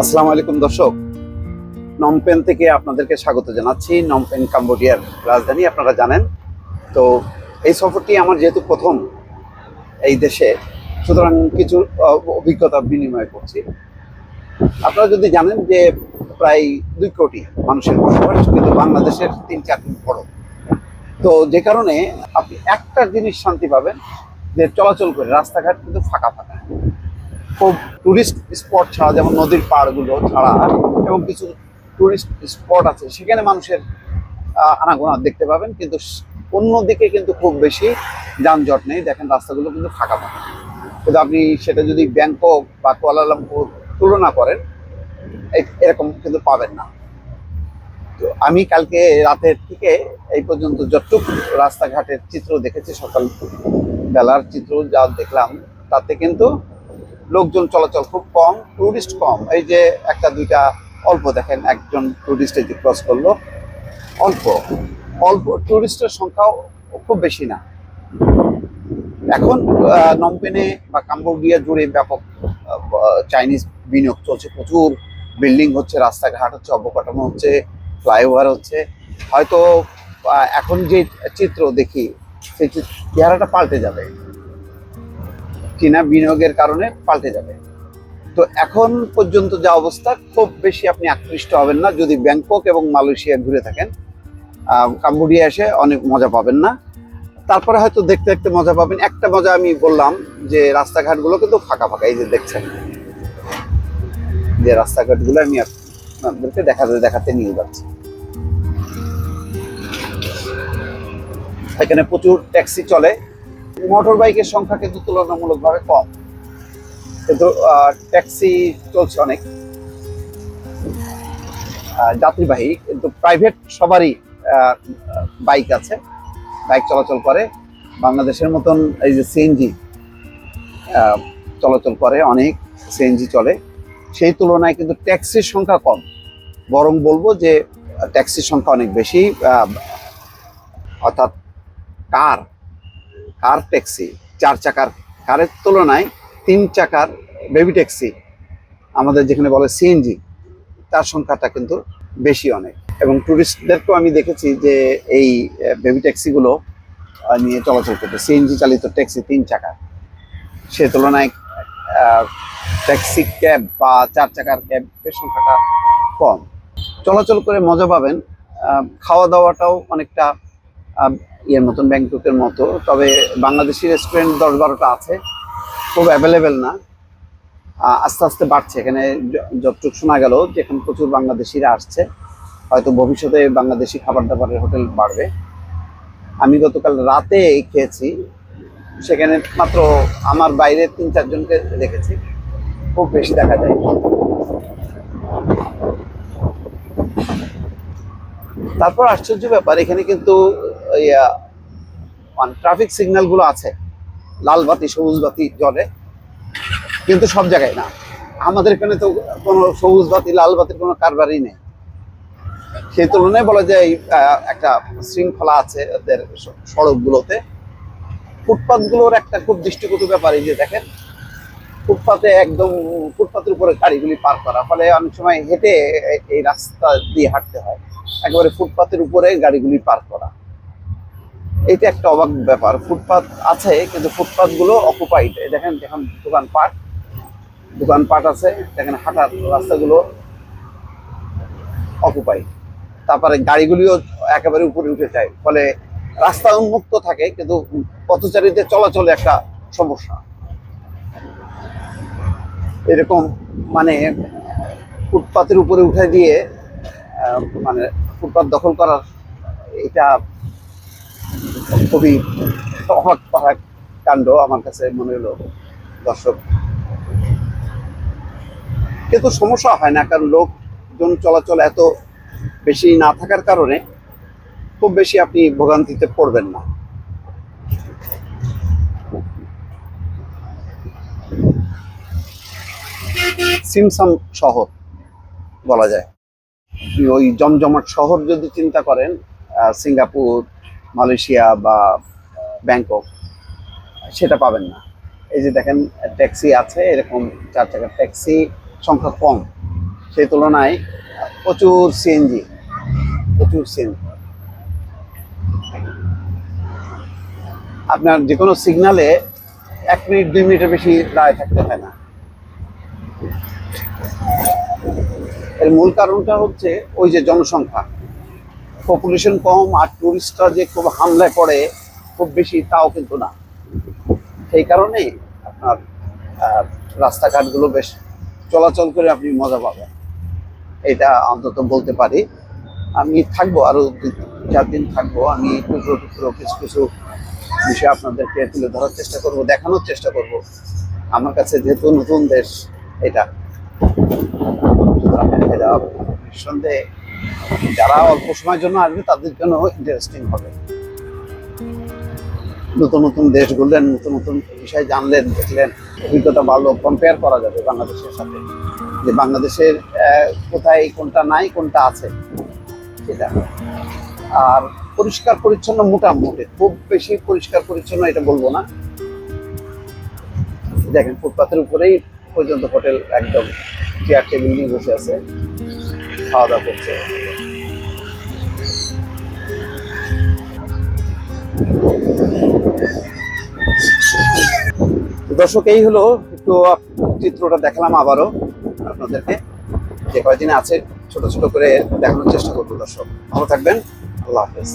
আসসালামু আলাইকুম দর্শক। নমপেন থেকে আপনাদেরকে স্বাগত জানাচ্ছি। নমপেন কাম্বোডিয়ার রাজধানী, আপনারা জানেন। তো এই সফরটি আমার যেহেতু প্রথম এই দেশে, সুতরাং কিছু অভিজ্ঞতা বিনিময় করছি। আপনারা যদি জানেন যে প্রায় দুই কোটি মানুষের বসবাস, কিন্তু বাংলাদেশের তিন চার বড়। তো যে কারণে আপনি একটা জিনিস শান্তি পাবেন, যে চলাচল করে রাস্তাঘাট কিন্তু ফাঁকা ফাঁকা খুব টুরিস্ট স্পট ছাড়া, যেমন নদীর পাড়গুলো ছাড়া, এবং কিছু টুরিস্ট স্পট আছে, সেখানে মানুষের আনাগোনা দেখতে পাবেন, কিন্তু অন্যদিকে কিন্তু খুব বেশি যানজট নেই, দেখেন রাস্তাগুলো কিন্তু ফাঁকা ফাঁকা। কিন্তু আপনি সেটা যদি ব্যাংকক বা কুয়ালালামপুর তুলনা করেন এরকম কিন্তু পাবেন না। তো আমি কালকে রাতের থেকে এই পর্যন্ত যতটুকু রাস্তাঘাটের চিত্র দেখেছি, সকাল বেলার চিত্র যা দেখলাম, তাতে কিন্তু লোকজন চলাচল খুব কম টুরিস্ট কম। এই যে একটা, দুইটা অল্প দেখেন, একজন টুরিস্ট এই যে ক্রস করল। অল্প অল্প টুরিস্টের সংখ্যাও খুব বেশি না। এখন নমপেনে বা কাম্বোডিয়া জুড়ে ব্যাপক চাইনিজ বিনিয়োগ চলছে প্রচুর। বিল্ডিং হচ্ছে, রাস্তাঘাট হচ্ছে, অবকাঠামো হচ্ছে ফ্লাইওভার হচ্ছে। হয়তো এখন যে চিত্র দেখি, সেই চেহারাটা পাল্টে যাবে। চীনা বিনিয়োগের কারণে পাল্টে যাবে। তো এখন পর্যন্ত যা অবস্থা, খুব বেশি আপনি আকৃষ্ট হবেন না। যদি ব্যাংকক এবং মালয়েশিয়া ঘুরে থাকেন কাম্বোডিয়া এসে অনেক মজা পাবেন না। তারপরে হয়তো দেখতে দেখতে মজা পাবেন। একটা মজা আমি বললাম যে রাস্তাঘাটগুলো কিন্তু ফাঁকা ফাঁকা, এই যে দেখছেন। যে রাস্তাঘাটগুলো আমি আপনাদেরকে দেখাতে দেখাতে নিয়ে যাচ্ছি। এখানে প্রচুর ট্যাক্সি চলে। মোটর বাইকের সংখ্যা কিন্তু তুলনামূলকভাবে কম। কিন্তু ট্যাক্সি চলছে অনেক। যাত্রীবাহী, কিন্তু প্রাইভেট সবারই বাইক আছে। বাইক চলাচল করে। বাংলাদেশের মতন এই যে সিএনজি চলাচল করে, অনেক সিএনজি চলে। সেই তুলনায় কিন্তু ট্যাক্সির সংখ্যা কম। বরং বলব যে, ট্যাক্সির সংখ্যা অনেক বেশি অর্থাৎ কার কার ট্যাক্সি? চার চাকার কারের তুলনায় তিন চাকার বেবি ট্যাক্সি আমাদের যেখানে বলে সিএনজি তার সংখ্যাটা কিন্তু বেশি অনেক। এবং ট্যুরিস্টদেরকেও আমি দেখেছি যে এই বেবি ট্যাক্সিগুলো নিয়ে চলাচল করতে সিএনজি চালিত ট্যাক্সি তিন চাকা। সে তুলনায় ট্যাক্সি ক্যাব বা চার চাকার ক্যাবের সংখ্যাটা কম। চলাচল করে মজা পাবেন। খাওয়া দাওয়াটাও অনেকটা ইয়ের মতন ব্যাংককের মতো। তবে বাংলাদেশি রেস্টুরেন্ট দশ বারোটা আছে, খুব অ্যাভেলেবেল না। আস্তে আস্তে বাড়ছে। এখানে যতটুকু শোনা গেল যে এখন প্রচুর বাংলাদেশিরা আসছে। হয়তো ভবিষ্যতে বাংলাদেশি খাবার দাবারের হোটেল বাড়বে। আমি গতকাল রাতে খেয়েছি। সেখানে মাত্র আমার বাইরে তিন, চারজনকে দেখেছি খুব বেশি দেখা যায় তারপর আশ্চর্য ব্যাপার, এখানে কিন্তু ট্রাফিক সিগন্যালগুলো আছে। লাল বাতি, সবুজ বাতি জ্বলে কিন্তু সব জায়গায় না। আমাদের এখানে তো কোনো সবুজ বাতি, লাল বাতির কোনো কারবারই নেই। সেই তুলনায় বলা যায় একটা শৃঙ্খলা আছে ওদের সড়কগুলোতে। ফুটপাথগুলোর একটা খুব দৃষ্টিকটু ব্যাপার এই যে দেখেন। ফুটপাতে একদম, ফুটপাতের উপরে গাড়িগুলি পার করা। ফলে অনেক সময় হেঁটে এই রাস্তা দিয়ে হাঁটতে হয়। একেবারে ফুটপাতের উপরে গাড়িগুলি পার করা। এটা একটা অবাক ব্যাপার। ফুটপাত আছে, কিন্তু ফুটপাতগুলো অকুপাইড দেখেন দেখেন দোকানপাট। দোকানপাট আছে দেখেন হাঁটার রাস্তাগুলো অকুপাইড তারপরে গাড়িগুলিও একেবারে উপরে উঠে যায়। ফলে রাস্তা উন্মুক্ত থাকে, কিন্তু পথচারীদের চলাচলে একটা সমস্যা। এরকম মানে ফুটপাতের উপরে উঠে দিয়ে মানে ফুটপাত দখল করার এটা খুবই অবাক করা কাণ্ড আমার কাছে মনে হলো, দর্শক। কিন্তু সমস্যা হয় না, কারণ লোকজন চলাচল এত বেশি না থাকার কারণে খুব বেশি আপনি ভোগান্তিতে পড়বেন না। সিমসাম শহর বলা যায়। ওই জমজমাট শহর যদি চিন্তা করেন সিঙ্গাপুর মালয়েশিয়া বা ব্যাংকক, সেটা পাবেন না। এই যে দেখেন, ট্যাক্সি আছে, এরকম চার চাকার ট্যাক্সি, সংখ্যা কম। সেই তুলনায় প্রচুর সিএনজি প্রচুর সিএনজি আপনার যে কোনো সিগনালে এক মিনিট, দুই মিনিটের বেশি দাঁড়ায় থাকতে হয় না। এর মূল কারণটা হচ্ছে ওই যে জনসংখ্যা। পপুলেশন কম আর টুরিস্টরা যে খুব হামলায় পড়ে খুব বেশি, তাও কিন্তু না। সেই কারণেই আপনার রাস্তাঘাটগুলো বেশ চলাচল করে আপনি মজা পাবেন। এটা অন্তত বলতে পারি। আমি থাকব আরও দু- চার দিন থাকব। আমি টুকরো টুকরো কিছু কিছু বিষয় আপনাদেরকে তুলে ধরার চেষ্টা করব, দেখানোর চেষ্টা করব। আমার কাছে যেহেতু নতুন দেশ এটা নিঃসন্দেহে যারা অল্প সময়ের জন্য আসবে, তাদের জন্য ইন্টারেস্টিং হবে। নতুন নতুন দেশ ঘুরলেন, নতুন নতুন বিষয় জানলেন, দেখলেন, অভিজ্ঞতা ভালো কম্পেয়ার করা যাবে বাংলাদেশের সাথে। যে বাংলাদেশের কোথায় কোনটা নাই, কোনটা আছে, সেটা। আর পরিষ্কার পরিচ্ছন্ন মোটামুটি, খুব বেশি পরিষ্কার পরিচ্ছন্ন এটা বলব না। দেখেন, ফুটপাথের উপরেই পর্যন্ত হোটেল একদম চেয়ার টেবিল নিয়ে বসে আছে। খাওয়া দাওয়া করছে। দর্শক, এই হলো একটু চিত্রটা দেখালাম আবারও আপনাদেরকে। যে কয়েকদিন আছে, ছোট ছোট করে দেখানোর চেষ্টা করব দর্শক। ভালো থাকবেন, আল্লাহ হাফেজ।